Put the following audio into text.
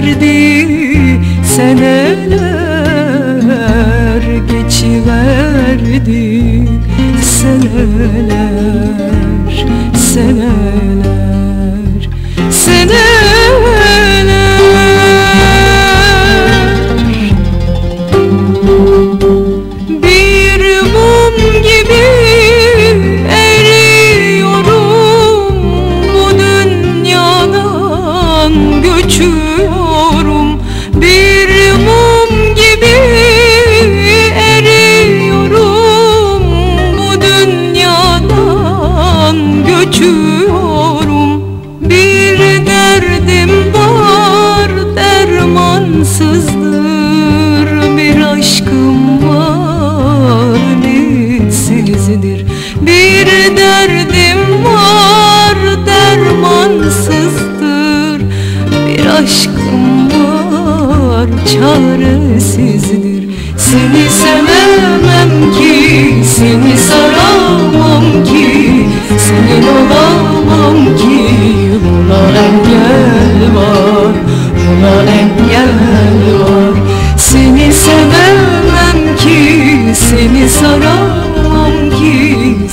verdi seneler geçiverdi seneler seneler. uçuyorum Bir mum gibi eriyorum. Bu dünyadan göçüyorum. aşkım var çaresizdir. Seni sevemem ki, seni saramam ki Senin olamam ki. Buna engel var, buna engel var. Seni sevemem ki, seni saramam ki.